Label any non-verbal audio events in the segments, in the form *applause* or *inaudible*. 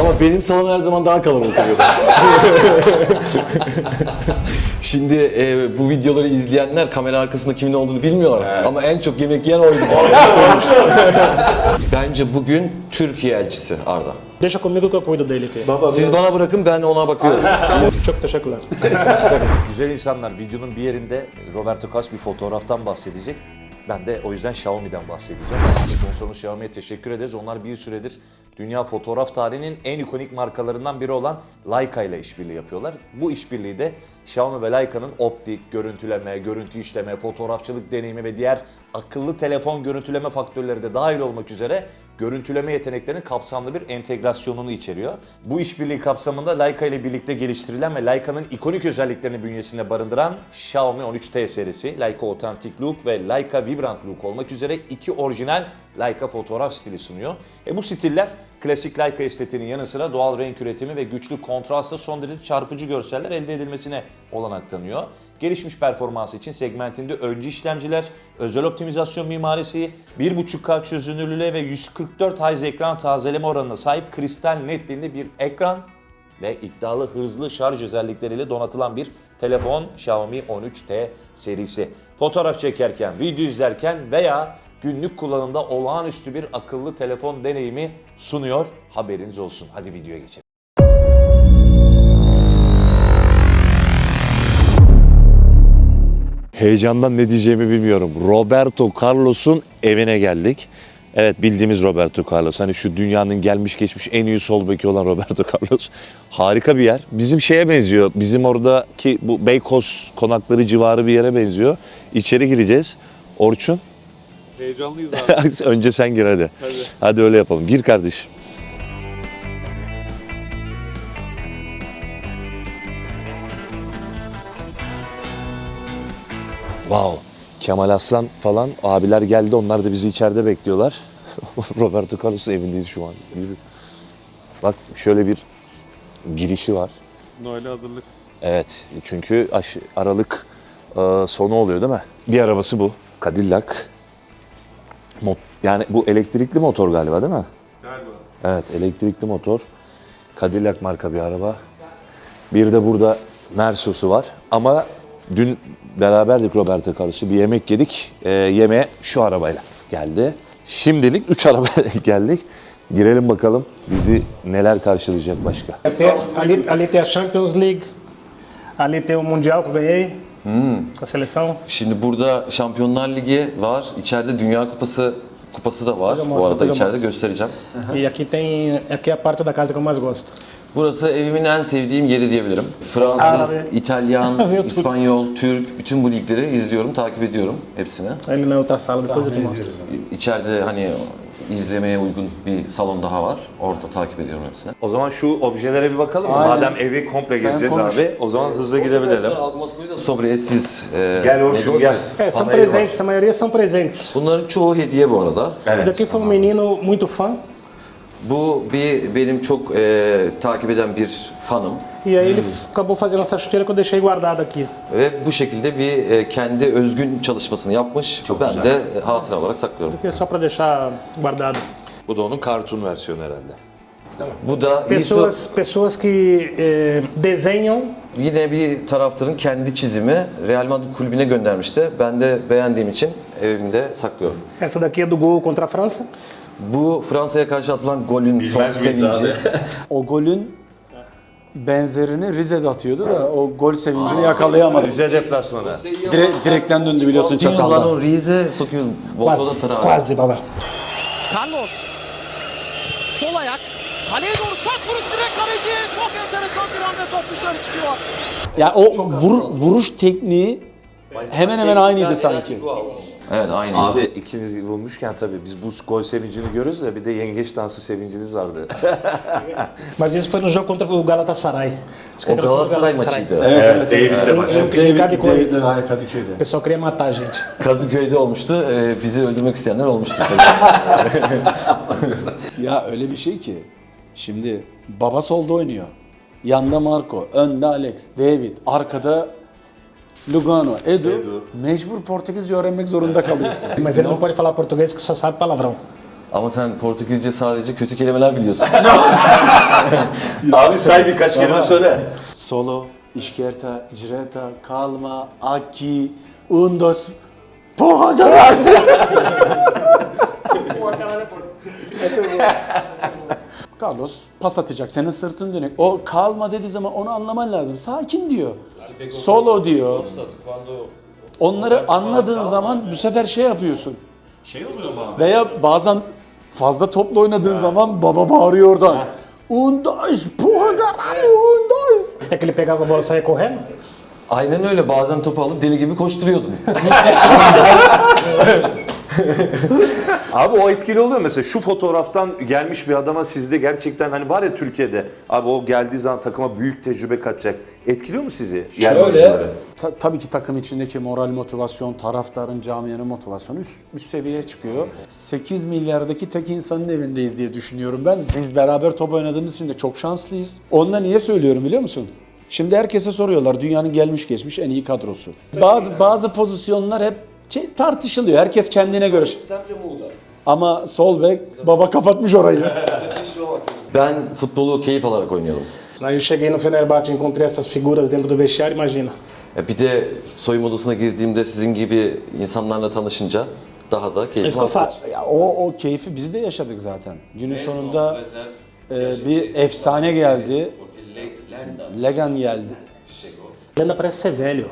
Ama benim salon her zaman daha kalabalık oluyor. *laughs* Şimdi e, bu videoları izleyenler kamera arkasında kimin olduğunu bilmiyorlar. Ama en çok yemek yiyen oydu. *laughs* Bence bugün Türkiye elçisi Arda. Deixa comigo que eu cuido dele aqui. Siz bana bırakın ben ona bakıyorum. *laughs* Çok teşekkürler. Güzel insanlar videonun bir yerinde Roberto Carlos bir fotoğraftan bahsedecek. Ben de o yüzden Xiaomi'den bahsedeceğim. Sponsorumuz Xiaomi'ye teşekkür ederiz. Onlar bir süredir dünya fotoğraf tarihinin en ikonik markalarından biri olan Leica ile işbirliği yapıyorlar. Bu işbirliği de Xiaomi ve Leica'nın optik, görüntüleme, görüntü işleme, fotoğrafçılık deneyimi ve diğer akıllı telefon görüntüleme faktörleri de dahil olmak üzere görüntüleme yeteneklerinin kapsamlı bir entegrasyonunu içeriyor. Bu işbirliği kapsamında Leica ile birlikte geliştirilen ve Leica'nın ikonik özelliklerini bünyesinde barındıran Xiaomi 13T serisi, Leica Authentic Look ve Leica Vibrant Look olmak üzere iki orijinal Leica fotoğraf stili sunuyor. E bu stiller klasik Leica estetiğinin yanı sıra doğal renk üretimi ve güçlü kontrastla son derece çarpıcı görseller elde edilmesine olanak tanıyor. Gelişmiş performansı için segmentinde öncü işlemciler, özel optimizasyon mimarisi, 1.5K çözünürlüğe ve 144 Hz ekran tazeleme oranına sahip kristal netliğinde bir ekran ve iddialı hızlı şarj özellikleriyle donatılan bir telefon Xiaomi 13T serisi. Fotoğraf çekerken, video izlerken veya günlük kullanımda olağanüstü bir akıllı telefon deneyimi sunuyor. Haberiniz olsun. Hadi videoya geçelim. Heyecandan ne diyeceğimi bilmiyorum. Roberto Carlos'un evine geldik. Evet bildiğimiz Roberto Carlos. Hani şu dünyanın gelmiş geçmiş en iyi sol beki olan Roberto Carlos. Harika bir yer. Bizim şeye benziyor. Bizim oradaki bu Beykoz konakları civarı bir yere benziyor. İçeri gireceğiz. Orçun. Heyecanlıyız *laughs* abi. Önce sen gir hadi. Hadi. Hadi öyle yapalım. Gir kardeşim. Wow. Kemal Aslan falan abiler geldi. Onlar da bizi içeride bekliyorlar. *laughs* Roberto Carlos'un evindeyiz şu an. Bak şöyle bir girişi var. Noel'e hazırlık. Evet çünkü aş- Aralık e, sonu oluyor değil mi? Bir arabası bu. Cadillac. Mot- yani bu elektrikli motor galiba değil mi? Galiba. Evet elektrikli motor. Cadillac marka bir araba. Bir de burada Mercedes'u var. Ama dün beraberdik Roberto Carlos'u bir yemek yedik. E, yemeğe şu arabayla geldi. Şimdilik 3 arabayla geldik. Girelim bakalım bizi neler karşılayacak başka. Ali, ali tem a Champions League, ali tem o Mundial que ganhei com a seleção. Şimdi burada Şampiyonlar Ligi var. İçeride Dünya Kupası kupası da var. Bu arada içeride göstereceğim. E aqui tem, aqui a parte da casa que eu mais gosto. Burası evimin en sevdiğim yeri diyebilirim. Fransız. İtalyan. *laughs* İspanyol, Türk bütün bu ligleri izliyorum, takip ediyorum hepsini. Ali na outra sala, depois eu te mostro. İçeride hani izlemeye uygun bir salon daha var. Orada takip ediyorum hepsini. O zaman şu objelere bir bakalım mı? Aynen. Madem evi komple Sen gezeceğiz konuş. abi. O zaman hızlı gidebilelim. Sobre siz e, Gel Orçun gel. É, são Panayır var. presentes, a maioria são presentes. Bunların çoğu hediye bu arada. Evet. Daqui foi um menino muito fã, Bu bir benim çok e, takip eden bir fanım. E aí ele acabou fazendo essa chuteira que eu deixei guardada aqui. Ve bu şekilde bir e, kendi özgün çalışmasını yapmış. ben de e, hatıra olarak saklıyorum. Aqui é só para deixar guardado. Bu da onun kartun versiyonu herhalde. Bu da İso, Pessoas, pessoas que eh, desenham yine bir taraftarın kendi çizimi Real Madrid kulübüne göndermişti. Ben de beğendiğim için evimde saklıyorum. Essa daqui é do gol contra a França. Bu Fransa'ya karşı atılan golün son sevinci. *laughs* O golün benzerini Rize'de atıyordu da o gol sevincini yakalayamadı. Rize deplasmanı. Dire, direkten döndü biliyorsun çakalda. Çakaldan Rize sokuyor. Volko'da Quase, Pırağa. quase, baba. Carlos. Sol ayak. Kaleye doğru sert vuruş direkt kaleci. Çok enteresan bir hamle top dışarı çıkıyor. Ya o vur, vuruş tekniği hemen hemen aynıydı sanki. Evet aynı. Abi ikiniz bulmuşken tabii biz bu gol sevincini görürüz de bir de yengeç dansı sevinciniz vardı. *laughs* Mas isso foi no jogo contra o Galatasaray. Acho que O contra Galatasaray maçıydı. Evet, Evet, David'le maç. Em- em Kadıköy. Hayır, Kadıköy'de. O pessoal queria matar a gente. Kadıköy'de olmuştu. Ee, bizi öldürmek isteyenler olmuştu. *laughs* Ya öyle bir şey ki şimdi baba solda oynuyor. Yanda Marco, önde Alex, David, arkada Lugano, Edu. Mecbur Portekizce öğrenmek zorunda kalıyorsun. *laughs* Mas ele não pode falar português que só sabe palavrão. Ama sen Portekizce sadece kötü kelimeler biliyorsun. *laughs* *laughs* Abi say birkaç kelime söyle. Solo, isquerda, direita, calma, aqui, um, dois, porra caralho! Carlos pas atacak, senin sırtın dönük. O kalma dediği zaman onu anlaman lazım. Sakin diyor. Solo diyor. Onları anladığın zaman bu sefer şey yapıyorsun. Şey oluyor mu abi? Veya bazen fazla topla oynadığın zaman baba bağırıyor oradan. Um, dois, porra caralho, um, dois. É que ele pegava a bola e saía correndo? Aynen öyle. Bazen topu alıp deli gibi koşturuyordun. *laughs* *laughs* Abi o etkili oluyor mesela şu fotoğraftan gelmiş bir adama sizde gerçekten hani var ya Türkiye'de abi o geldiği zaman takıma büyük tecrübe katacak. Etkiliyor mu sizi? Oyuncuları? Ta- tabii ki takım içindeki moral motivasyon, taraftarın, camianın motivasyonu üst, üst seviyeye çıkıyor. 8 milyardaki tek insanın evindeyiz diye düşünüyorum ben. Biz beraber top oynadığımız için de çok şanslıyız. Onunla niye söylüyorum biliyor musun? Şimdi herkese soruyorlar dünyanın gelmiş geçmiş en iyi kadrosu. Bazı bazı pozisyonlar hep şey, tartışılıyor. Herkes kendine göre. Ama sol bek baba kapatmış orayı. *laughs* Ben futbolu keyif alarak oynuyordum. Aí eu cheguei no Fenerbahçe e encontrei essas figuras dentro do vestiário, imagina. E, Bir de soyunma odasına girdiğimde sizin gibi insanlarla tanışınca daha da Aí keyif ficou aldım. fácil. Ya o, o keyfi biz de yaşadık zaten. Günün sonunda e, bir efsane geldi. Legan geldi. Lenda parece ser velho.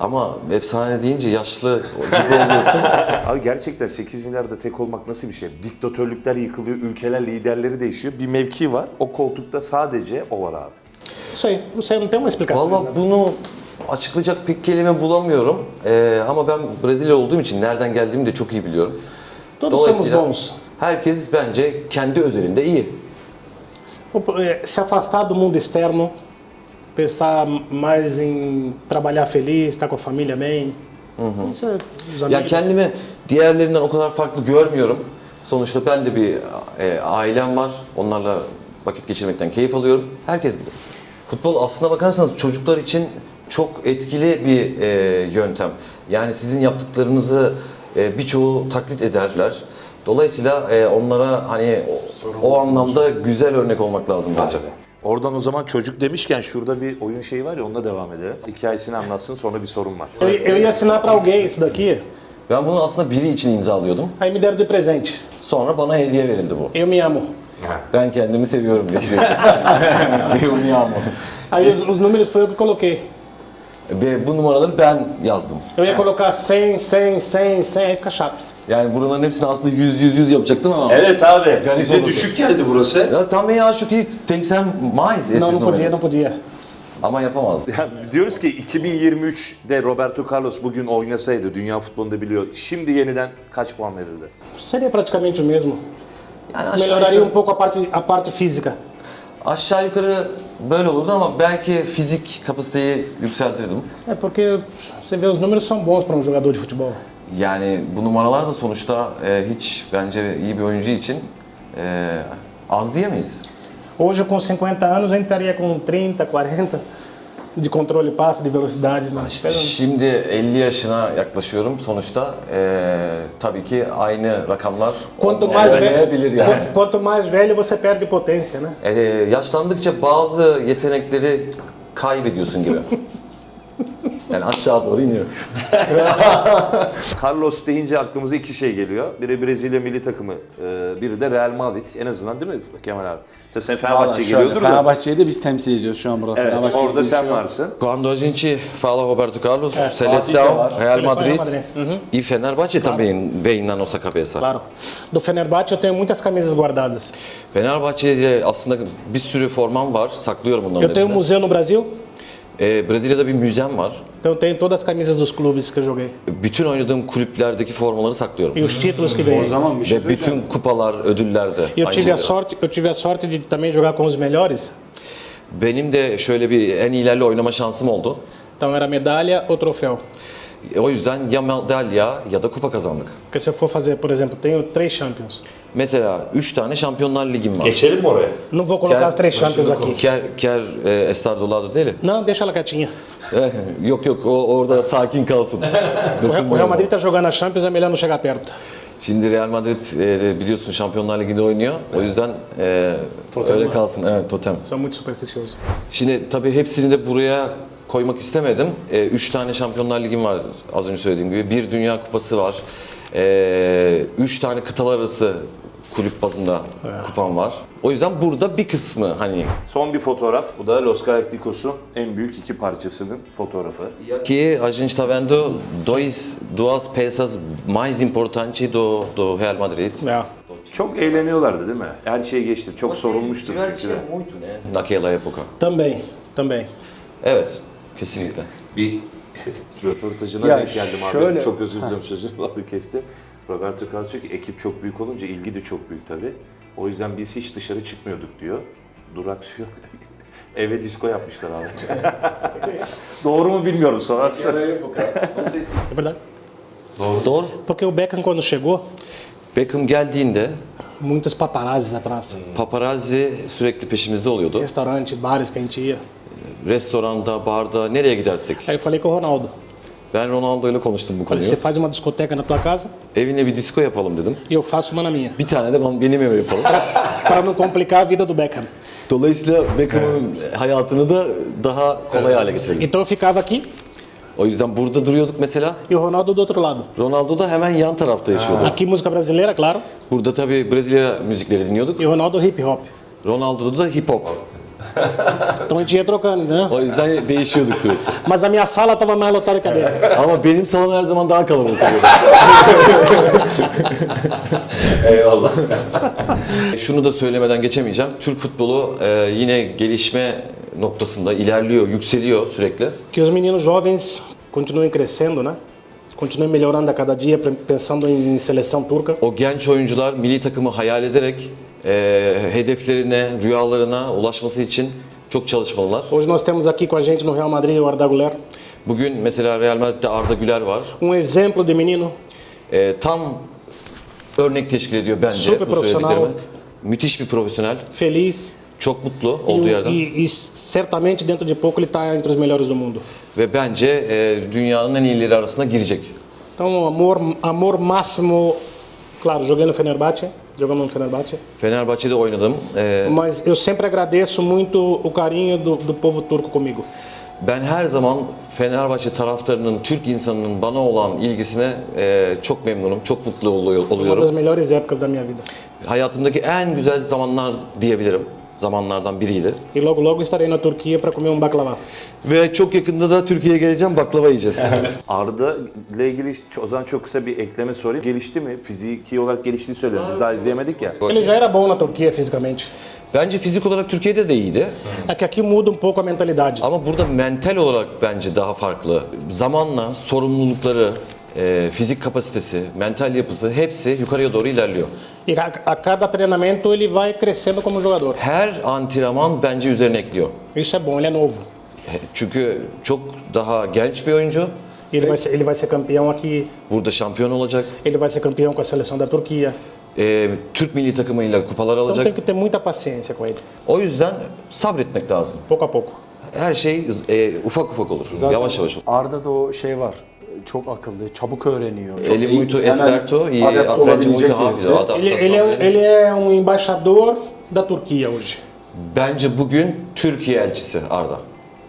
Ama efsane deyince yaşlı gibi oluyorsun. *laughs* Abi gerçekten 8 milyarda tek olmak nasıl bir şey? Diktatörlükler yıkılıyor, ülkeler liderleri değişiyor. Bir mevki var. O koltukta sadece o var abi. Sei, não tem uma explicação. Valla bunu açıklayacak pek kelime bulamıyorum. Ee, ama ben Brezilya olduğum için nereden geldiğimi de çok iyi biliyorum. Todos somos bons. herkes bence kendi özelinde iyi. O- é, Se afastar do mundo externo, pensar mais em trabalhar feliz, estar com a família bem. Isso é os Ya amigos. kendimi diğerlerinden o kadar farklı görmüyorum. Sonuçta ben de bir e, ailem var. Onlarla vakit geçirmekten keyif alıyorum. Herkes gibi. Futbol aslına bakarsanız çocuklar için çok etkili bir e, yöntem. Yani sizin yaptıklarınızı e, birçoğu taklit ederler. Dolayısıyla e, onlara hani o, o anlamda güzel örnek olmak lazım bence. Oradan o zaman çocuk demişken şurada bir oyun şeyi var ya onunla devam edelim. Hikayesini anlatsın sonra bir sorun var. Eu, eu ia assinar para alguém isso daqui, Ben bunu aslında biri için imzalıyordum. aí me deram de presente. Sonra bana hediye verildi bu. Eu me amo. Ben kendimi seviyorum yazıyor. Ve onu yapmadım. Aí os, os números foi eu que coloquei. Ve bu numaraları ben yazdım. Eu ia colocar 100, 100, 100, 100, aí fica chato. Yani buraların hepsini aslında 100 100 100 yapacaktım ama. Evet abi. Garip bize oldu. düşük geldi burası. Ya tam ya şu ki tek sen mais esses Não, não podia, não podia. Ama yapamazdı. Ya diyoruz ki 2023'de Roberto Carlos bugün oynasaydı dünya futbolunda biliyor. Şimdi yeniden kaç puan verirdi? Seria praticamente o mesmo. Yani aşağı Melhoraria um yukarı, pouco a parte, a parte física. aşağı yukarı böyle olurdu ama belki fizik kapasiteyi yükseltirdim. É porque você vê os números são bons para um jogador de futebol. Yani bu numaralar da sonuçta e, hiç bence iyi bir oyuncu için e, az diyemeyiz. Hoje com 50 anos a gente estaria com 30, 40 *laughs* de controle passe, de velocidade. Mas Şimdi 50 yaşına yaklaşıyorum. Sonuçta eee, tabii ki aynı rakamlar quanto mais olmayabilir velho, yani. quanto mais velho você perde potência, né? Eee, yaşlandıkça bazı yetenekleri kaybediyorsun gibi. *laughs* yani aşağı doğru iniyor. *laughs* Carlos deyince aklımıza iki şey geliyor. Biri Brezilya milli takımı, e, biri de Real Madrid. En azından değil mi Kemal abi? Sen, sen Fenerbahçe geliyordur da. Fenerbahçe'yi de biz temsil ediyoruz şu an burada. Evet, Fenerbahçe orada sen varsın. Quando a gente fala Roberto Carlos, seleção. Real Madrid e Fenerbahçe também vem na nossa cabeça. Claro. Do Fenerbahçe eu tenho muitas camisas guardadas. Fenerbahçe'de aslında bir sürü formam var. Saklıyorum bunların Eu tenho um hepsini. museu no Brasil, Eee, Brezilya'da bir müzem var. então eu tenho todas as camisas dos clubes que eu joguei. Bütün oynadığım kulüplerdeki formaları saklıyorum. E os títulos que O ganhei. zaman bir şey Ve bütün kupalar, ödüller de E eu tive a sorte, eu tive a sorte de também jogar com os melhores. Benim de şöyle bir en iyilerle oynama şansım oldu. Então era medalha ou troféu. E, O yüzden ya madalya ya da kupa kazandık. Porque se eu for fazer, por exemplo, tenho três champions. Mesela 3 tane Şampiyonlar Ligim var. Geçelim mi oraya? Não vou colocar as três champions aqui. Ker, ker e, estar do lado dele. Não, deixa ela quietinha. *laughs* yok yok o orada sakin kalsın. *laughs* O Real, o Real Madrid tá jogando a Champions, é melhor não chegar perto. Şimdi Real Madrid e, biliyorsun Şampiyonlar Ligi'nde oynuyor. O yüzden e, öyle kalsın. Evet, totem. Sou muito supersticioso. Şimdi tabii hepsini de buraya koymak istemedim. E, üç tane Şampiyonlar Ligim var az önce söylediğim gibi. Bir Dünya Kupası var. E, üç tane kıtalar arası kulüp bazında kupam var. O yüzden burada bir kısmı hani Son bir fotoğraf. Bu da Los Galacticos'un en büyük iki parçasının fotoğrafı. que a gente está vendo dois, duas peças mais importantes do, do Real Madrid. É. Çok eğleniyorlardı değil mi? Her şey geçti. Çok sorulmuştur çünkü de. Naquela época. Também, também. Evet, kesinlikle. Bir *laughs* röportajına Ya denk geldim abi. şöyle- Çok özür diliyorum sözünü *laughs* adı kestim. Roberto Carlos diyor ki ekip çok büyük olunca ilgi de çok büyük tabii. O yüzden biz hiç dışarı çıkmıyorduk diyor. Duraksıyor. *laughs* Eve disco yapmışlar abi. Doğru mu bilmiyorum. É verdade. Doğru. Doğru. Porque o Beckham, quando chegou, Beckham geldiğinde muitos paparazzis atrás. paparazzi sürekli peşimizde oluyordu. Restaurante, bares que a gente ia. Restoranda, barda, nereye gidersek. Aí eu falei com o Ronaldo. Ben Ronaldo ile konuştum bu Falei, konuyu. você faz uma discoteca na tua casa Evine bir disco yapalım dedim. e eu faço uma na minha. Bir tane de ben- benim eve yapalım. *laughs* Para não complicar a vida do Beckham. Dolayısıyla Beckham'ın hayatını da daha kolay hale getirelim. Então eu ficava aqui O yüzden burada duruyorduk mesela. e o Ronaldo do outro lado. Ronaldo da hemen yan tarafta yaşıyordu. Aqui música brasileira, claro, Burada tabii Brezilya müzikleri dinliyorduk. e o Ronaldo hip hop. Ronaldo'da da hip hop. Então a gente ia trocando, né? O yüzden değişiyorduk sürekli. Mas a minha sala estava mais lotada que a dele. *laughs* Ama benim salon her zaman daha kalabalık oluyor. *laughs* Eyvallah. Şunu da söylemeden geçemeyeceğim. Türk futbolu e, yine gelişme noktasında ilerliyor, yükseliyor sürekli. Que os meninos jovens continuem crescendo, né? Continuem melhorando a cada dia, pensando em seleção turca. O genç oyuncular milli takımı hayal ederek e, hedeflerine, rüyalarına ulaşması için çok çalışmalılar. Hoje nós temos aqui com a gente no Real Madrid o Arda Güler, Bugün mesela Real Madrid'de Arda Güler var. um exemplo de menino, E, tam örnek teşkil ediyor bence Süper bu söylediklerime. Müthiş bir profesyonel, feliz çok mutlu e, olduğu yerden. e- e certamente dentro de pouco ele está entre os melhores do mundo. Ve bence e, dünyanın en iyileri arasına girecek. Então, amor, amor máximo, claro, joguei no Fenerbahçe, jogamos no Fenerbahçe, Fenerbahçe'de oynadım. E, mas eu sempre agradeço muito o carinho do, do povo turco comigo. ben her zaman Fenerbahçe taraftarının, Türk insanının bana olan ilgisine e, çok memnunum, çok mutlu oluyorum. Hayatımdaki en güzel zamanlar diyebilirim. Zamanlardan biriydi. E logo, logo estarei na Turquia para comer um baklava. Ve çok yakında da Türkiye'ye geleceğim, baklava yiyeceğiz. *laughs* Arda ile ilgili o zaman çok kısa bir ekleme sorayım. Gelişti mi? Fiziki olarak geliştiğini söylüyor. Biz daha izleyemedik ya. Ele já era bom na Turquia fisicamente. Bence fizik olarak Türkiye'de de iyiydi. É que aqui muda um pouco a mentalidade. Ama burada mental olarak bence daha farklı. Zamanla sorumlulukları, e, fizik kapasitesi, mental yapısı hepsi yukarıya doğru ilerliyor. E a, a cada treinamento ele vai crescendo como jogador. Her antrenman bence üzerine ekliyor. Isso é bom, ele é novo. E, Çünkü çok daha genç bir oyuncu. Ele vai ser, ele vai ser campeão aqui, Burada şampiyon olacak. ele vai ser campeão com a seleção da Turquia. E, Türk milli takımıyla kupalar Então tem alacak. que ter muita paciência com ele, O yüzden sabretmek lazım. pouco a pouco. Her şey e, ufak ufak olur. Yavaş yavaş olur. Arda'da o şey var. Çok akıllı, çabuk öğreniyor. Ele iyi- muito hemen esperto e adapte aprende olabilecek muito birisi. rápido. Ele, Adaptação ele, é, dele. ele é um embaixador da Turquia hoje, Bence bugün Türkiye elçisi Arda.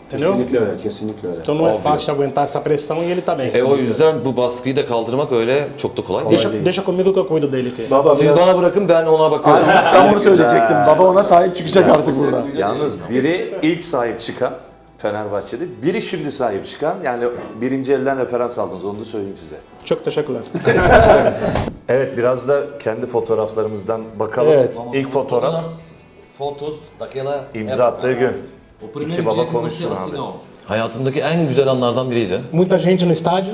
entendeu? Kesinlikle öyle, kesinlikle öyle. Então não é fácil aguentar essa pressão e ele tá bem. E o yüzden bu baskıyı da kaldırmak öyle çok da kolay değil. Deixa, deixa comigo que eu cuido dele. Que... Baba Siz biraz- bana bırakın ben ona bakıyorum. Tam onu söyleyecektim. Baba ona sahip çıkacak artık burada. Yalnız biri ilk sahip çıkan Fenerbahçe'de, biri şimdi sahip çıkan yani birinci elden referans aldınız onu da söyleyeyim size. Çok teşekkürler. *laughs* Evet biraz da kendi fotoğraflarımızdan bakalım. Evet. İlk fotoğraf Fotos daquela imza attığı gün. İki baba konuşsun abi. Hayatımdaki en güzel anlardan biriydi. Muita gente no estádio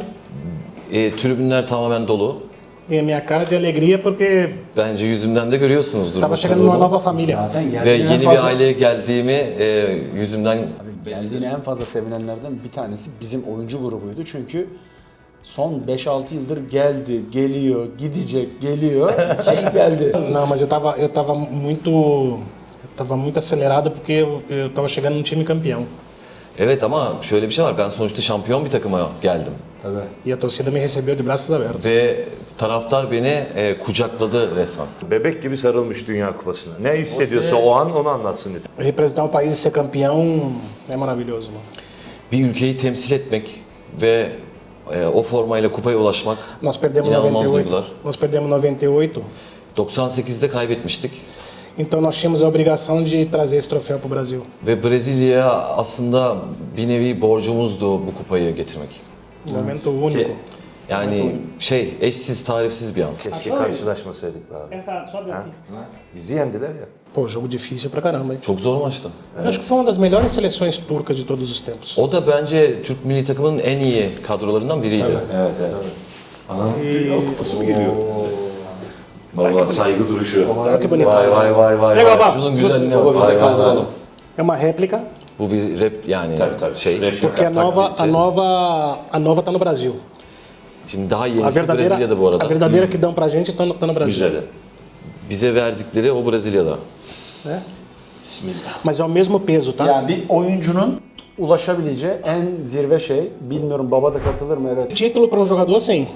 E, tribünler tamamen dolu. E minha cara de alegria porque Bence yüzümden de görüyorsunuzdur. estava bu chegando numa nova família. Zaten Ve en yeni bir fazla, aileye geldiğimi e, yüzümden geldiğine en fazla sevinenlerden bir tanesi bizim oyuncu grubuydu. Çünkü son 5-6 yıldır geldi, geliyor, gidecek, geliyor. *laughs* Şey geldi. Não, mas eu estava eu tava muito eu tava muito acelerado porque eu, eu tava chegando num time campeão. Evet ama şöyle bir şey var. Ben sonuçta şampiyon bir takıma geldim. Tabii. E a torcida me recebeu de braços abertos. Ve taraftar beni e, kucakladı resmen. Bebek gibi sarılmış Dünya Kupası'na. Ne hissediyorsa o an onu anlatsın lütfen. Representar o país e ser campeão é maravilhoso, mano. Bir ülkeyi temsil etmek ve e, o formayla kupaya ulaşmak Nós perdemos inanılmaz 98. duygular. Nós perdemos 98. 98'de kaybetmiştik. Então nós tínhamos a obrigação de trazer esse troféu para o Brasil. Ve Brezilya'ya aslında bir nevi borcumuzdu bu kupayı getirmek. Um momento único. Yani şey eşsiz tarifsiz bir an. Keşke karşılaşmasaydık be abi. Essa, sobe aqui. Bizi yendiler ya. Pô, jogo difícil pra caramba. hein? Çok zor maçtı. Eu Acho que foi uma das melhores seleções turcas de todos os tempos. O da bence Türk milli takımının en iyi kadrolarından biriydi. Evet evet. Anam kupası mı geliyor? Valla saygı duruşu. Vay vay vay vay. Vay. baba. Şunun güzelliğine bak. Baba biz de kaldıralım. É uma réplica, Bu bir rap yani şey. porque a nova, a nova, a nova tá no Brasil. Şimdi daha A yenisi verdadeira, Brezilya'da bu a arada. verdadeira que dão pra gente tá no, tá no Brasil. Güzel. Bize verdikleri o Brezilya'da. Né? Mas é o mesmo peso, tá? Yani bir oyuncunun ulaşabileceği en zirve şey, bilmiyorum baba da katılır mı? Evet. Título para um jogador, sim.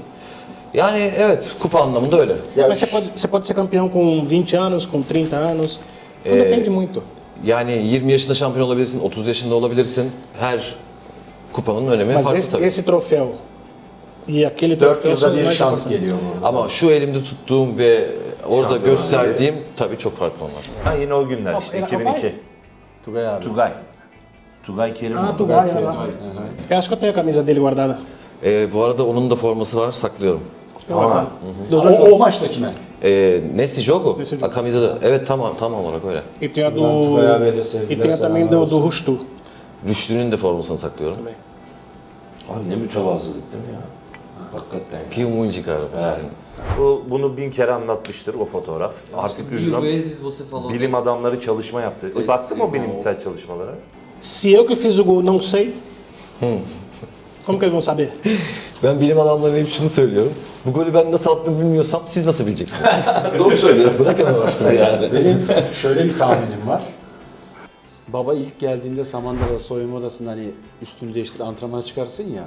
Yani evet kupa anlamında öyle. Mas você pode, você pode ser campeão com 20 anos, com 30 anos. Não depende muito. Yani 20 yaşında şampiyon olabilirsin, 30 yaşında olabilirsin. Her kupanın önemi Mas farklı esse, tabii. esse troféu e aquele Dört troféu yılda são bir mais şans importantes. geliyor. Ama şu elimde tuttuğum ve orada gösterdiğim tabii çok farklı onlar. Ha yine o günler işte Era 2002. Tugay abi. Tugay. Tugay Kerim. Ah, Tugay, olha lá. Eu acho que eu tenho a camisa dele guardada. Ee, bu arada onun da forması var, saklıyorum. Guardada. Dos O, o maçtaki mi? Ee, Nesli Jogo? Nesli Jogo. Akamiza'da. Evet tamam, tam olarak öyle. E a do. Tugay abiye de sevgiler, E tem a também selamlar do, olsun. do Rustu. Rüştü'nün de formasını saklıyorum. Abi ne mütevazılık değil mi ya? Hakikaten. Pio Munci galiba. Bu, bunu bin kere anlatmıştır o fotoğraf. Artık üzülmem. Bilim adamları çalışma yaptı. E, baktın mı o bilimsel çalışmalara? Se eu que fiz o gol não sei, como que eles vão saber? Ben bilim adamlarına hep şunu söylüyorum. Bu golü ben nasıl attığımı bilmiyorsam siz nasıl bileceksiniz? *laughs* Doğru söylüyor. Bırakın araştırmayı yani. Benim şöyle bir tahminim var. Baba ilk geldiğinde Samandıra'da soyunma odasında hani üstünü değiştir antrenmana çıkarsın ya.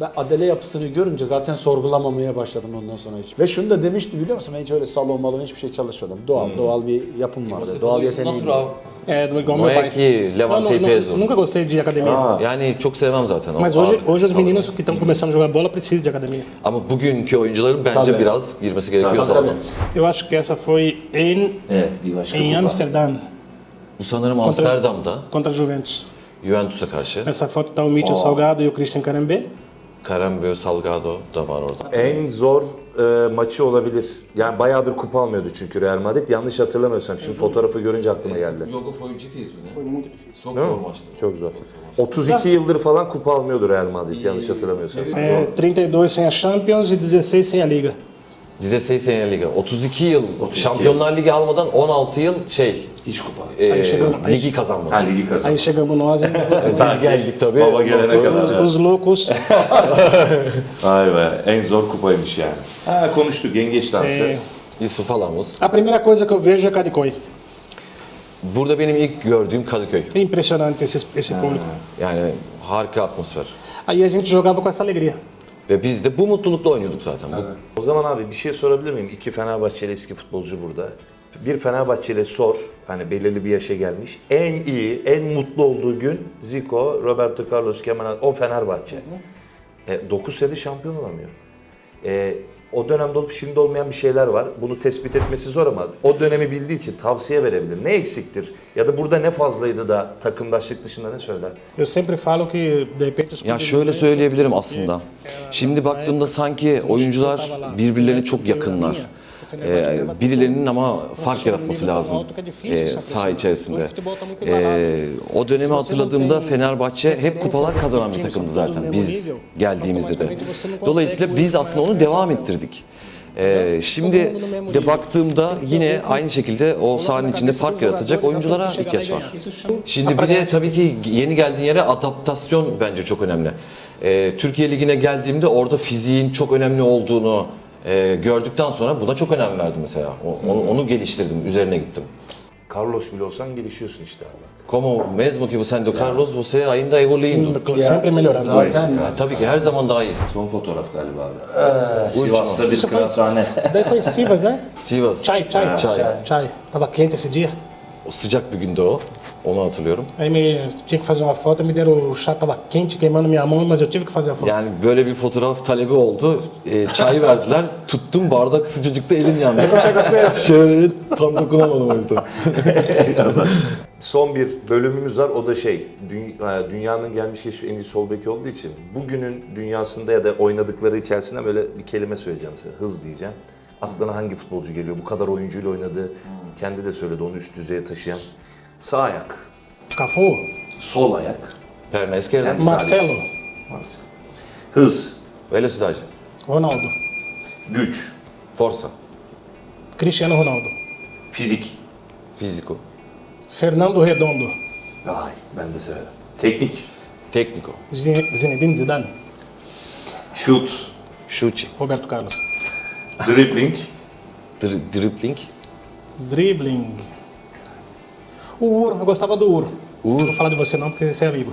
Ben adele yapısını görünce zaten sorgulamamaya başladım ondan sonra hiç. Ve şunu da demişti biliyor musun? Ben hiç öyle salon balon hiçbir şey çalışmadım. Doğal, doğal bir yapım vardı. Doğal yeteneğim. É, do- igual Não meu é pai. que Não, levantei não, peso. nunca gostei de academia. Yani çok sevmem zaten. o Mas hoje, ağırlık. hoje os meninos que estão começando a jogar bola precisam de academia. Ama bugünkü oyuncuların bence Tabii. biraz girmesi gerekiyor Tabii, salona. tabii. Eu acho que essa foi em, Evet bir başka em Amsterdam Bu sanırım Amsterdam'da contra a Juventus. Juventus'a karşı. Nessa foto está o Mitchell Salgado e o Christian Karembe. Karembeu Salgado da var orada. En zor e, maçı olabilir. Yani bayağıdır kupa almıyordu çünkü Real Madrid. Yanlış hatırlamıyorsam. Şimdi fotoğrafı görünce aklıma geldi. Jogo foi difícil, né? Foi muito difícil. Çok Değil mi? zor maçtı. Çok zor. 32 yıldır falan kupa almıyordu Real Madrid yanlış hatırlamıyorsam. É, 32 sem a Champions e 16 sem a Liga. 16 sene Liga. 32 yıl Şampiyonlar Ligi almadan 16 yıl şey Hiç kupa. e, Ay, şey ligi kazanmadı. Ha ligi kazandı. Aí chegamos nós e Biz geldik tabii. Baba gelene kadar. os loucos. *laughs* Vay be en zor kupaymış yani. Ha konuştuk yengeç dansı. Isso falamos. a primeira coisa que eu vejo é Cadicoy. Burada benim ilk gördüğüm Kadıköy. İmpressionante esse, esse público. Yani harika atmosfer. Aí a gente jogava com essa alegria. Ve biz de bu mutlulukla oynuyorduk zaten. Bu- O zaman abi bir şey sorabilir miyim? İki Fenerbahçeli eski futbolcu burada. Bir Fenerbahçeli sor, hani belirli bir yaşa gelmiş. En iyi, en mutlu olduğu gün Zico, Roberto Carlos, Kemal, o Fenerbahçe. E, 9 sene şampiyon olamıyor. E, o dönemde olup şimdi olmayan bir şeyler var. Bunu tespit etmesi zor ama o dönemi bildiği için tavsiye verebilir. Ne eksiktir? Ya da burada ne fazlaydı da takımdaşlık dışında ne söyler? Ya şöyle söyleyebilirim aslında. Şimdi baktığımda sanki oyuncular birbirlerine çok yakınlar. Ee, birilerinin ama fark yaratması lazım ee, saha içerisinde. Ee, o dönemi hatırladığımda Fenerbahçe hep kupalar kazanan bir takımdı zaten biz geldiğimizde de. Dolayısıyla biz aslında onu devam ettirdik. Ee, şimdi de baktığımda yine aynı şekilde o sahanın içinde fark yaratacak oyunculara ihtiyaç var. Şimdi bir de tabii ki yeni geldiğin yere adaptasyon bence çok önemli. Ee, Türkiye Ligi'ne geldiğimde orada fiziğin çok önemli olduğunu e, gördükten sonra buna çok önem verdim mesela. O- Onu, onu geliştirdim, üzerine gittim. Carlos bile olsan gelişiyorsun işte abi. Como mesmo que você Carlos, você ainda evoluindo. Sempre melhorando. Zaten Ya, tabii ki her zaman daha iyisin. Son fotoğraf galiba abi. Sivas'ta bir kıraathane. Daí foi Sivas, né? Sivas. Chai, chai, Çay. chai. Tava quente esse dia. O Sıcak bir günde o. Onu hatırlıyorum. Aí me, tinha que fazer uma foto, me deram o chá, tava quente, queimando minha mão, mas eu tive que fazer a foto. Yani böyle bir fotoğraf talebi oldu. E, çay verdiler. *laughs* Tuttum bardak sıcacıkta elim yandı. *laughs* Şöyle tam dokunamadım o yüzden. *laughs* Son bir bölümümüz var. O da şey, dü- e, dünyanın gelmiş geçmiş en iyi sol beki olduğu için bugünün dünyasında ya da oynadıkları içerisinde böyle bir kelime söyleyeceğim size. Hız diyeceğim. Aklına hangi futbolcu geliyor? Bu kadar oyuncuyla oynadı. Kendi de söyledi onu üst düzeye taşıyan. Sağ ayak. Cafu, Sol ayak. Perna Esquerda. Marcelo, Hız, Velocidade. Ronaldo, güç, Força. Cristiano Ronaldo, fizik, Físico. Fernando Redondo, Ay ben de severim. teknik, Técnico. Zine- Zinedine Zidane, şut, Chute. Roberto Carlos. dribbling, Dri- dribbling. Dribbling. O Uro, eu gostava do Uro. Uro. Não vou falar de você não, porque você é amigo.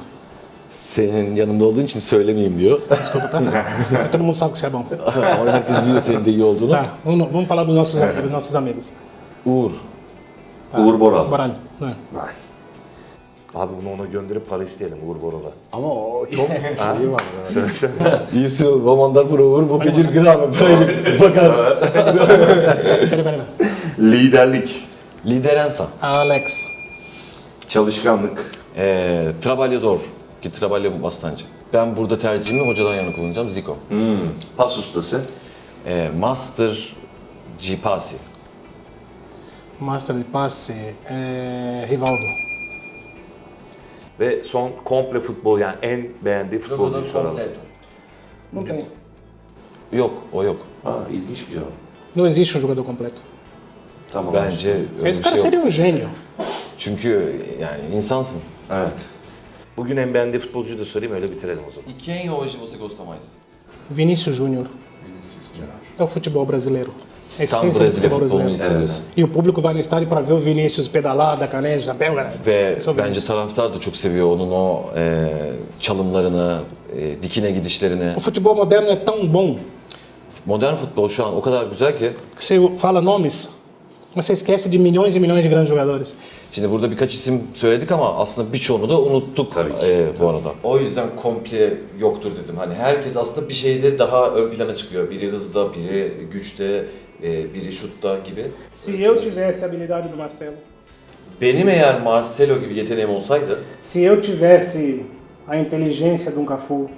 Senin yanında olduğun için söylemeyeyim diyor. Desculpa, tá? *laughs* Todo mundo sabe que você é bom. *laughs* Ama herkes biliyor senin de iyi olduğunu. Tá, vamos, vamos falar dos nossos amigos, nossos amigos. Uğur. Uğur Boral. Boran, né? Ay. Abi bunu ona gönderip para isteyelim Uğur Boral'a. ama o çok şeyi var. ya. Söylesene. İyisi romanlar pro Uğur, bu pecir grano. Bakar. Peraí, peraí, peraí. Liderlik, é Liderança. Alex. Çalışkanlık, Ee, trabalhador. Que trabalha bastante. Ben burada tercihimi hocadan yana kullanacağım. Zico. pas ustası, Ee, master G Passi. Master de passe, é... Rivaldo. ve son komple futbol yani en beğendiği futbolcuyu soralım. Não tem. Yok, o yok. Aa, ilginç bir cevap. Não existe um jogador completo. Tamam. Bence öyle bir Esse cara şey yok. seria um gênio. Çünkü yani insansın. Evet. Bugün en beğendiği futbolcuyu da sorayım öyle bitirelim o zaman. E quem hoje você gosta mais? Vinícius Júnior. É o futebol brasileiro. A Tam essência do Brezilya futebol futbolunu brasileiro. hissediyorsun. E o público vai no estádio para ver o Vinícius pedalar, da caneta, pega. Ve Esse é o bence Vinícius. taraftar da çok seviyor onun o e, çalımlarını, e, dikine gidişlerini. O futebol moderno é tão bom Modern futbol şu an o kadar güzel ki você fala nomes, mas você esquece de milhões e milhões de grandes jogadores. Şimdi burada birkaç isim söyledik ama aslında birçoğunu da unuttuk Tabii ki. e, bu arada. O yüzden komple yoktur dedim. Hani herkes aslında bir şeyde daha ön plana çıkıyor. Biri hızda, biri güçte, e, biri şutta gibi. Se eu tivesse a habilidade do Marcelo, Benim eğer Marcelo gibi yeteneğim olsaydı, se eu tivesse a inteligência de um Cafu,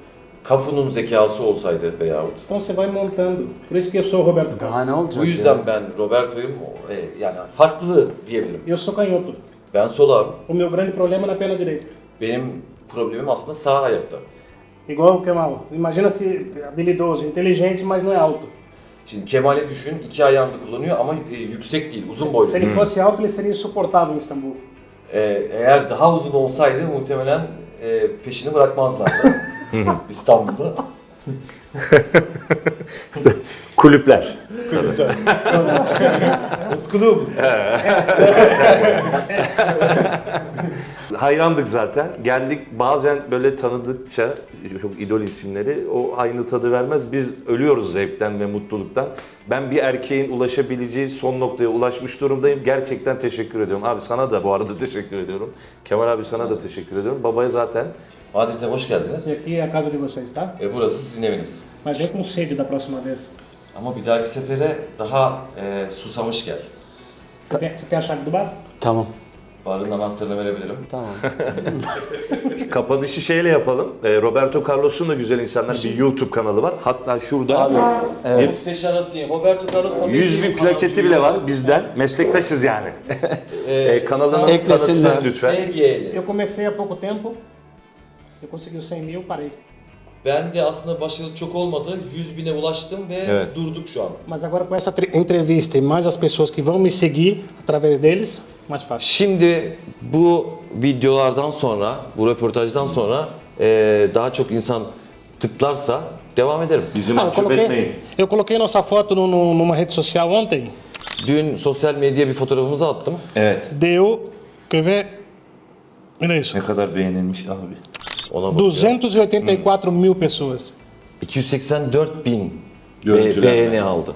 Cafu'nun zekası olsaydı veyahut. então você vai montando. Por isso que eu sou o Roberto Carlos. Daha ne olacak Bu ya? yüzden ben Roberto'yum. E, yani farklı diyebilirim. Eu sou canhoto. Ben sol abi. O meu grande problema é na perna direita. Benim problemim aslında sağ ayakta. Igual o Kemal. Imagina se habilidoso, inteligente, mas não é alto. Şimdi Kemal'i düşün, iki ayağını da kullanıyor ama e, yüksek değil, uzun boylu. Se ele fosse alto, ele seria insuportável em Istambul. E, eğer daha uzun olsaydı muhtemelen e, peşini bırakmazlardı İstanbul'da. *laughs* Kulüpler. Oskulumuz. *laughs* Hayrandık zaten. Geldik bazen böyle tanıdıkça çok idol isimleri o aynı tadı vermez. Biz ölüyoruz zevkten ve mutluluktan. Ben bir erkeğin ulaşabileceği son noktaya ulaşmış durumdayım. Gerçekten teşekkür ediyorum. Abi sana da bu arada teşekkür ediyorum. Kemal abi sana da teşekkür ediyorum. Babaya zaten Madrid'e hoş geldiniz. E aqui é a casa de vocês, tá? E, burası sizin eviniz. Mas vem com sede da próxima vez. Ama bir dahaki sefere daha e, susamış gel. Chave do bar? Tamam. Barın anahtarını verebilirim. Tamam. *laughs* kapanışı şeyle yapalım. Ee, Roberto Carlos'un da Güzel İnsanlar bir YouTube kanalı var. Hatta şurada Evet. Feşarasıyım. Roberto Carlos tabii 100 ki bin plaketi bile var bizden. Meslektaşız yani. *laughs* Ee, kanalını Eklesinler. tanıtsın lütfen. SG'li. Eu comecei há pouco tempo. Eu consegui os 100 mil, parei. Ben de aslında başarılı çok olmadı. 100 bine ulaştım ve Evet. durduk şu an. Mas agora com essa tre- entrevista e mais as pessoas que vão me seguir através deles, mais fácil. Şimdi bu videolardan sonra, bu röportajdan sonra eee, daha çok insan tıklarsa devam ederim. Bizi Ah, eu, mahcup coloquei, etmeyin. eu coloquei nossa foto no- no- numa rede social ontem. dün sosyal medyaya bir fotoğrafımızı attım. Evet. Deu, quer ver? Ne kadar beğenilmiş abi. Ona bak. 284 mil pessoas. 284 bin Görüntülenme. beğeni aldı.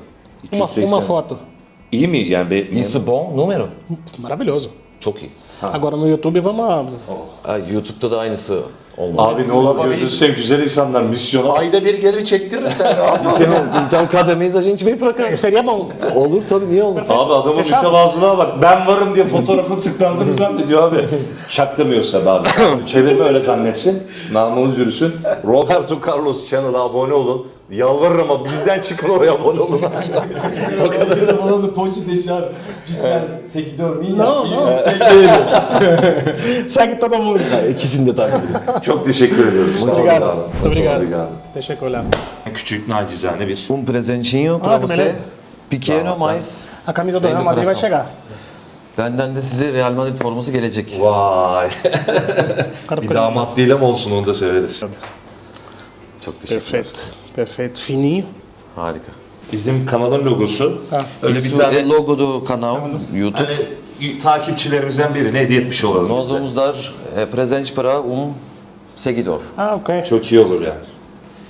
Uma, 280. uma foto. İyi mi? Yani be, Isso bon numero. Maravilhoso. Çok iyi. Agora no YouTube vamos a. Ha, YouTube'da da aynısı olmalı. Abi ne olur gözünü seveyim güzel insanlar misyona. Ayda bir gelir çektirirsen *laughs* rahat ol. Então cada mês a gente vem pra cá. Seria bom. Olur tabii niye olmasın? Abi adamın Fechado. mütevazılığa bak. Ben varım diye fotoğrafın tıklandığını zannediyor abi. Çaktırmıyorsa abi. *laughs* Çevirme öyle zannetsin. Namımız yürüsün. Roberto Carlos Channel'a abone olun. Yalvarırım ama bizden çıkın oraya abone olun. falando ponte deixar de ser seguidor minha. Não, e não. seguir Segue todo mundo. İkisini de takip ediyorum. *laughs* Çok teşekkür ediyoruz. Olun Obrigado. Muito obrigado. Teşekkürler. Küçük nacizane bir. Um presentinho que você. Pequeno mas A camisa do Real Madrid vai chegar. benden de size Real Madrid forması gelecek. Vay. O bir damat değil ama olsun onu da severiz. Çok teşekkürler. Perfeito. Perfeito. Fininho. Harika. Bizim kanalın logosu. Öyle bir tane logo do canal YouTube. hani takipçilerimizden birine hediye etmiş olalım Nós vamos dar eh, presente para um seguidor. Ah, ok. Çok iyi olur yani.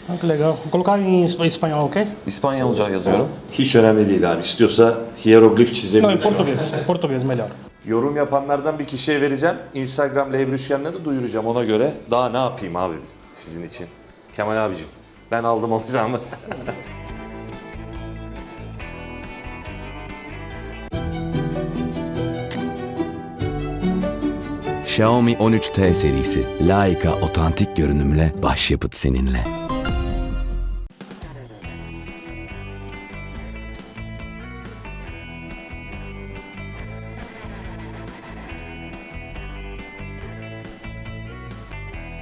Ah, que legal. Vou colocar em espa- espanhol, ok? İspanyolca yazıyorum. Hiç önemli değil abi. İstiyorsa hieroglif Não, em çizebilir. şu an. português. Em português, melhor. Yorum yapanlardan bir kişiye vereceğim. Instagram Levrüşken'le de duyuracağım ona göre. Daha ne yapayım abi sizin için? Kemal abicim ben aldım alacağımı. Xiaomi 13T serisi. Leica otantik görünümle başyapıt seninle.